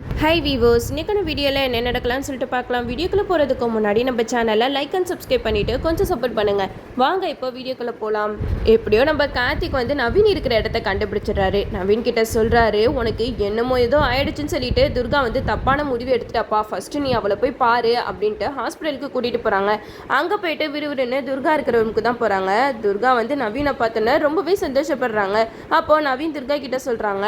High viewers இன்னைக்கான வீடியோவில் என்ன நடக்கலாம்னு சொல்லிட்டு பார்க்கலாம். வீடியோக்குள்ளே போகிறதுக்கு முன்னாடி நம்ம சேனலை லைக் அண்ட் சப்ஸ்கிரைப் பண்ணிவிட்டு கொஞ்சம் சப்போர்ட் பண்ணுங்கள் வாங்க இப்போ வீடியோக்குள்ளே போகலாம் எப்படியோ நம்ம கார்த்திக் வந்து நவீன் இருக்கிற இடத்த கண்டுபிடிச்சிடுறாரு. நவீன் கிட்ட சொல்கிறாரு உனக்கு என்னமோ ஏதோ ஆயிடுச்சுன்னு சொல்லிட்டு துர்கா வந்து தப்பான முடிவு எடுத்துட்டாப்பா. ஃபஸ்ட்டு நீ அவளை போய் பாரு அப்படின்ட்டு ஹாஸ்பிட்டலுக்கு கூட்டிகிட்டு போகிறாங்க அங்கே போயிட்டு விறுவிறுன்னு துர்கா இருக்கிற ரூமுக்கு தான் போகிறாங்க துர்கா வந்து நவீனை பார்த்தோன்னே ரொம்பவே சந்தோஷப்படுறாங்க. அப்போ நவீன் துர்கா கிட்ட சொல்கிறாங்க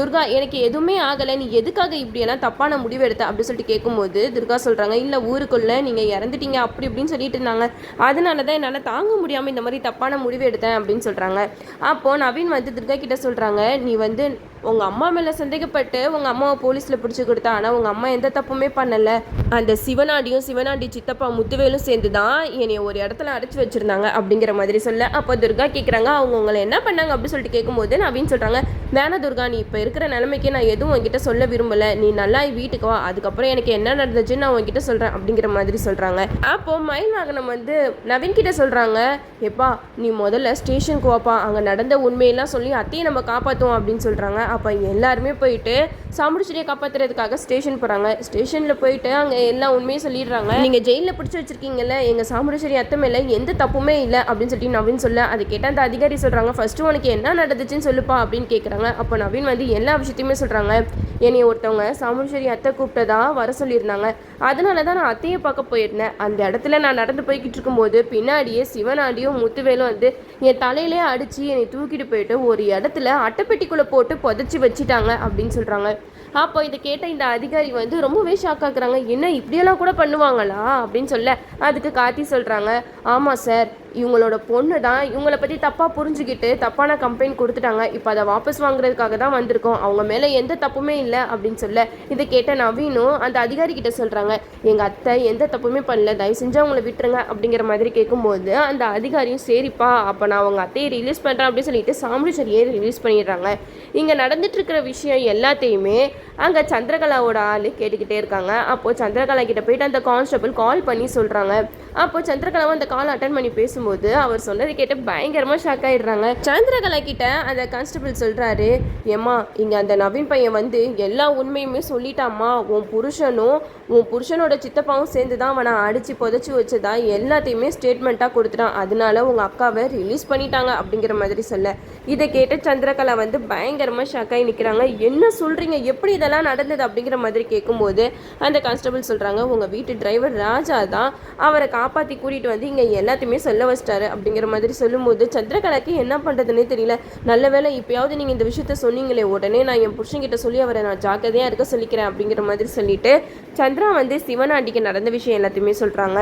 துர்கா எனக்கு எதுவுமே ஆகலை. நீ எதுக்காக இப்படியெல்லாம் தப்பான முடிவு எடுத்தேன் அப்படின்னு சொல்லிட்டு கேட்கும்போது துர்கா சொல்கிறாங்க இல்லை ஊருக்குள்ளே நீங்கள் இறந்துட்டீங்க. அப்படி இப்படின்னு சொல்லிட்டு இருந்தாங்க. அதனால தான் என்னால் தாங்க முடியாமல் இந்த மாதிரி தப்பான முடிவு எடுத்தேன் அப்படின்னு சொல்கிறாங்க அப்போது நவீன் வந்து துர்கா கிட்ட சொல்கிறாங்க நீ வந்து உங்கள் அம்மா மேலே சந்தேகப்பட்டு உங்கள் அம்மாவை போலீஸில் பிடிச்சி கொடுத்தா ஆனால் உங்கள் அம்மா எந்த தப்புமே பண்ணலை. அந்த சிவனாடியும் சிவனாடி சித்தப்பா முத்துவேலும் சேர்ந்து தான் என்னை ஒரு இடத்துல அடைச்சி வச்சுருந்தாங்க அப்படிங்கிற மாதிரி சொல்ல. அப்போ துர்கா கேட்குறாங்க அவங்க உங்களை என்ன பண்ணாங்க? அப்படின்னு சொல்லிட்டு கேட்கும்போது நவீன் சொல்கிறாங்க வேணா துர்கா நீ இப்போ இருக்கிற நிலைமைக்கு நான் எதுவும் உங்ககிட்ட சொல்ல விரும்பலை. நீ நல்லா வீட்டுக்கு வா. அதுக்கப்புறம் எனக்கு என்ன நடந்துச்சுன்னு நான் உங்ககிட்ட சொல்கிறேன் அப்படிங்கிற மாதிரி சொல்கிறாங்க அப்போது மயில் வாகனம் வந்து நவீன் கிட்ட சொல்கிறாங்க எப்பா நீ முதல்ல ஸ்டேஷனுக்கு வாப்பா. அங்கே நடந்த உண்மையெல்லாம் சொல்லி அத்தையை நம்ம காப்பாற்றுவோம் அப்படின்னு சொல்கிறாங்க அப்போ எல்லாருமே போயிட்டு சாமுடிச்செடியை காப்பாற்றுறதுக்காக ஸ்டேஷன் போகிறாங்க ஸ்டேஷனில் போயிட்டு அங்கே எல்லா உண்மையும் சொல்லிடுறாங்க. நீங்கள் ஜெயிலில் பிடிச்சி வச்சிருக்கீங்கல்ல எங்கள் சாமுடிச்செடி அத்தை மேலே எந்த தப்புமே இல்லை அப்படின்னு சொல்லிட்டு நவீன் சொல்ல அதை கேட்டால் அந்த அதிகாரி சொல்கிறாங்க ஃபஸ்ட்டு உனக்கு என்ன நடந்துச்சுன்னு சொல்லுப்பா அப்படின்னு கேட்குறாங்க அப்போ நவீன் வந்து எல்லா விஷயத்தையுமே சொல்கிறாங்க என்னை ஒருத்தவங்க சாமுடிச்சேரி அத்தை கூப்பிட்டதா வர சொல்லியிருந்தாங்க. அதனால தான் நான் அத்தையை பார்க்க போயிருந்தேன். அந்த இடத்துல நான் நடந்து போய்கிட்டு இருக்கும்போது பின்னாடியே சிவனாடியும் முத்துவேலும் வந்து என் தலையிலே அடித்து என்னை தூக்கிட்டு போயிட்டு ஒரு இடத்துல அட்டைப்பெட்டிக்குள்ளே போட்டு புதைச்சி வச்சிட்டாங்க அப்படின்னு சொல்கிறாங்க அப்போ இதை கேட்ட இந்த அதிகாரி வந்து ரொம்பவே ஷாக் ஆக்குறாங்க. என்ன இப்படியெல்லாம் கூட பண்ணுவாங்களா? அப்படின்னு சொல்ல அதுக்கு கார்த்தி சொல்கிறாங்க ஆமாம் சார் இவங்களோட பொண்ணு தான் இவங்கள பற்றி தப்பாக புரிஞ்சுக்கிட்டு தப்பான கம்ப்ளைண்ட் கொடுத்துட்டாங்க. இப்போ அதை வாபஸ் வாங்குறதுக்காக தான் வந்திருக்கோம். அவங்க மேலே எந்த தப்புமே இல்லை அப்படின்னு சொல்ல இதை கேட்ட நவீனும் அந்த அதிகாரி கிட்ட சொல்கிறாங்க எங்கள் அத்தை எந்த தப்புமே பண்ணல. தயவு செஞ்சு அவங்கள விட்டுருங்க. அப்படிங்கிற மாதிரி கேட்கும்போது அந்த அதிகாரியும் சரிப்பா அப்போ நான் அவங்க அத்தையை ரிலீஸ் பண்ணுறேன் அப்படின்னு சொல்லிட்டு சாமுடிச்சரியை ரிலீஸ் பண்ணிடுறாங்க. இங்கே நடந்துட்டுருக்கிற விஷயம் எல்லாத்தையுமே அங்கே சந்திரகலாவோட ஆள் கேட்டுக்கிட்டே இருக்காங்க. அப்போது சந்திரகலா கிட்ட போயிட்டு அந்த கான்ஸ்டபிள் கால் பண்ணி சொல்கிறாங்க அப்போது சந்திரகலாவும் அந்த கால் அட்டன் பண்ணி பேசும்போது அவர் சொன்னதை கேட்டு பயங்கரமாக ஷாக் ஆயிடுறாங்க. சந்திரகலா கிட்ட அந்த கான்ஸ்டபிள் சொல்கிறாரு ஏம்மா இங்கே அந்த நவீன் பையன் வந்து எல்லா உண்மையுமே சொல்லிட்டாம்மா. உன் புருஷனும் உன் புருஷனோட சித்தப்பாவும் சேர்ந்து தான் அவனை அடித்து புதைச்சி வச்சதா எல்லாத்தையுமே ஸ்டேட்மெண்ட்டாக கொடுத்துட்டான். அதனால உங்கள் அக்காவை ரிலீஸ் பண்ணிட்டாங்க அப்படிங்கிற மாதிரி சொல்ல. இதை கேட்டு சந்திரகலா வந்து பயங்கரமாக ஷாக் ஆகி நிற்கிறாங்க என்ன சொல்கிறீங்க எப்படி இதெல்லாம் நடந்தது? அப்படிங்கிற மாதிரி கேட்கும்போது அந்த கான்ஸ்டபிள் சொல்கிறாங்க உங்கள் வீட்டு டிரைவர் ராஜா தான் அவரை காப்பாற்றி கூட்டிகிட்டு வந்து இங்கே எல்லாத்தையுமே சொல்ல வச்சிட்டாரு. அப்படிங்கிற மாதிரி சொல்லும்போது சந்திரகலாக்கு என்ன பண்ணுறதுனே தெரியல. நல்ல வேலை இப்போயாவது நீங்கள் இந்த விஷயத்த சொன்னீங்களே உடனே நான் என் புருஷன்கிட்ட சொல்லி அவரை நான் ஜாக்கிரதையாக இருக்க சொல்லிக்கிறேன் அப்படிங்கிற மாதிரி சொல்லிட்டு சந்திரா வந்து சிவனாண்டிக்கு நடந்த விஷயம் எல்லாத்தையுமே சொல்கிறாங்க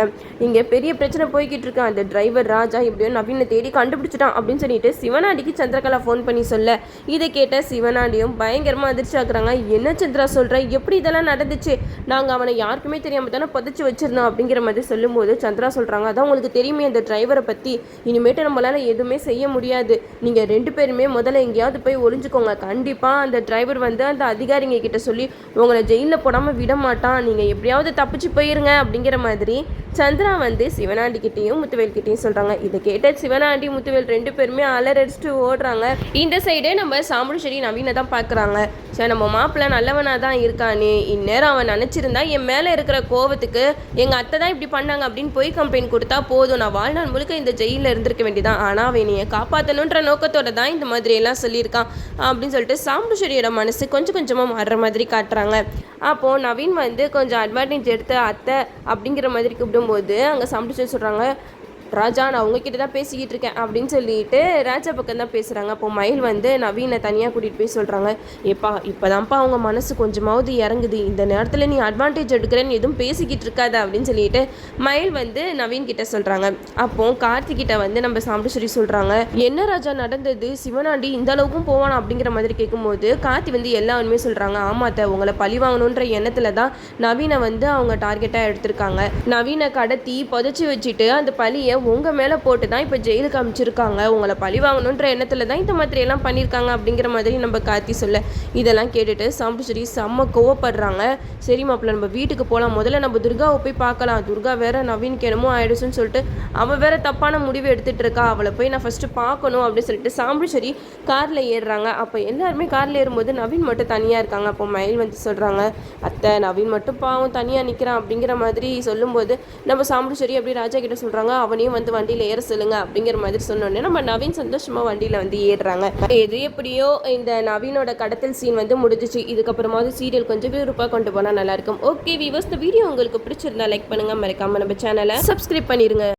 இங்கே பெரிய பிரச்சனை போய்கிட்டு இருக்கு. அந்த டிரைவர் ராஜா இப்படியோ நவீனை தேடி கண்டுபிடிச்சிட்டான் அப்படின்னு சொல்லிட்டு சிவனாண்டிக்கு சந்திரகலா ஃபோன் பண்ணி சொல்ல. இதை கேட்ட சிவனாண்டியும் பயங்கரமாக அதிர்ச்சி ஆக்குறாங்க என்ன சந்திரா சொல்கிற எப்படி இதெல்லாம் நடந்துச்சு? நாங்கள் அவனை யாருக்குமே தெரியாமல் தானே புதைச்சி வச்சிருந்தோம் அப்படிங்கிற மாதிரி சொல்லும்போது சந்திரா சொல்கிறாங்க அதான் உங்களுக்கு தெரியுமே அந்த டிரைவரை பற்றி இனிமேட்டு நம்மளால் எதுவுமே செய்ய முடியாது. நீங்கள் ரெண்டு பேருமே முதல்ல எங்கேயாவது போய் ஒளிஞ்சுக்கோங்க. கண்டிப்பாக அந்த டிரைவர் வந்து அந்த அதிகாரிங்க கிட்ட சொல்லி உங்களை ஜெயிலில் போடாமல் விட மாட்டான். நீங்கள் எப்படியாவது தப்பிச்சு போயிருங்க. அப்படிங்கிற மாதிரி சந்திரா வந்து சிவனாண்டிக்கிட்டேயும் முத்துவேல்கிட்டையும் சொல்கிறாங்க இதை கேட்ட சிவனாண்டி முத்துவேல் ரெண்டு பேருமே அலரடிச்சுட்டு ஓடுறாங்க. இந்த சைடே நம்ம சாமுடிச்செடி நவீனை தான் பார்க்குறாங்க சரி நம்ம மாப்பிள்ளை நல்லவனாக தான் இருக்கானே. இந்நேரம் அவன் நினச்சிருந்தா என் மேலே இருக்கிற கோவத்துக்கு எங்கள் அத்தை தான் இப்படி பண்ணாங்க அப்படின்னு போய் கம்ப்ளைண்ட் கொடுத்தா போதும். நான் வாழ்நாள் முழுக்க இந்த ஜெயிலில் இருந்திருக்க வேண்டியதான் ஆனால் அவன் என்னைய காப்பாற்றணுன்ற நோக்கத்தோட தான் இந்த மாதிரி எல்லாம் சொல்லியிருக்கான் அப்படின்னு சொல்லிட்டு சாம்புஷரியோட மனசு கொஞ்சம் கொஞ்சமாக மாறுற மாதிரி காட்டுறாங்க. அப்போது நவீன் வந்து கொஞ்சம் அட்வான்டேஜ் எடுத்து அத்தை அப்படிங்கிற மாதிரி கூப்பிடும்போது அங்கே சாம்புஷரி சொல்கிறாங்க ராஜா நான் உங்ககிட்ட தான் பேசிக்கிட்டு இருக்கேன் அப்படின்னு சொல்லிட்டு ராஜா பக்கம் தான் பேசுகிறாங்க அப்போ மயில் வந்து நவீனை தனியாக கூட்டிகிட்டு போய் சொல்கிறாங்க ஏப்பா இப்போதான்ப்பா அவங்க மனசு கொஞ்சமாவது இறங்குது. இந்த நேரத்தில் நீ அட்வான்டேஜ் எடுக்கிறேன்னு எதுவும் பேசிக்கிட்டு இருக்காத அப்படின்னு சொல்லிட்டு மயில் வந்து நவீன் கிட்ட சொல்கிறாங்க அப்போ கார்த்திகிட்ட வந்து நம்ம சாம்பிடுச்சேரி சொல்கிறாங்க என்ன ராஜா நடந்தது? சிவனாண்டி இந்த அளவுக்கும் போவானா? அப்படிங்கிற மாதிரி கேட்கும்போது கார்த்தி வந்து எல்லா உண்மையும் சொல்கிறாங்க ஆமாத்த உங்களை பழி வாங்கணுன்ற எண்ணத்தில் தான் நவீனை வந்து அவங்க டார்கெட்டாக எடுத்திருக்காங்க. நவீனை கடத்தி புதைச்சி வச்சுட்டு அந்த பழியை உங்கள் மேலே போட்டு தான் இப்போ ஜெயிலுக்கு அமைச்சிருக்காங்க. உங்களை பழி வாங்கணுன்ற எண்ணத்தில் தான் இந்த மாதிரி எல்லாம் பண்ணியிருக்காங்க அப்படிங்கிற மாதிரி நம்ம கார்த்தி சொல்ல இதெல்லாம் கேட்டுட்டு சாம்புஸ்ரீ செம்ம கோவப்படுறாங்க. சரி மாப்பிள்ள நம்ம வீட்டுக்கு போகலாம் முதல்ல நம்ம துர்காவை போய் பார்க்கலாம். துர்கா வேற நவீனுக்கு என்னமோ ஆயிடுச்சுன்னு சொல்லிட்டு அவள் வேற தப்பான முடிவு எடுத்துட்டு இருக்கா. அவளை போய் நான் ஃபஸ்ட்டு பார்க்கணும் அப்படின்னு சொல்லிட்டு சாம்புஸ்ரீ காரில் ஏறுறாங்க. அப்போ எல்லாருமே காரில் ஏறும்போது நவீன் மட்டும் தனியாக இருக்காங்க. அப்போ மயில் வந்து சொல்கிறாங்க அத்தை நவீன் மட்டும் பாவம் தனியாக நிற்கிறான் அப்படிங்கிற மாதிரி சொல்லும்போது நம்ம சாம்புச்சேரி அப்படி ராஜா கிட்ட சொல்கிறாங்க அவனையும் வந்து வண்டியில் ஏற சொல்லுங்க அப்படிங்கிற மாதிரி சொன்னோடனே நம்ம நவீன் சந்தோஷமாக வண்டியில் வந்து ஏறுறாங்க. எது எப்படியோ இந்த நவீனோட கடத்தல் சீன் வந்து முடிஞ்சிச்சு. இதுக்கப்புறமாவது சீரியல் கொஞ்சம் விருப்பாக கொண்டு போனால் நல்லாயிருக்கும் ஓகே விவஸ் இந்த வீடியோ உங்களுக்கு பிடிச்சிருந்தா லைக் பண்ணுங்கள் மறக்காமல் நம்ம சேனலை சப்ஸ்கிரைப் பண்ணிடுங்க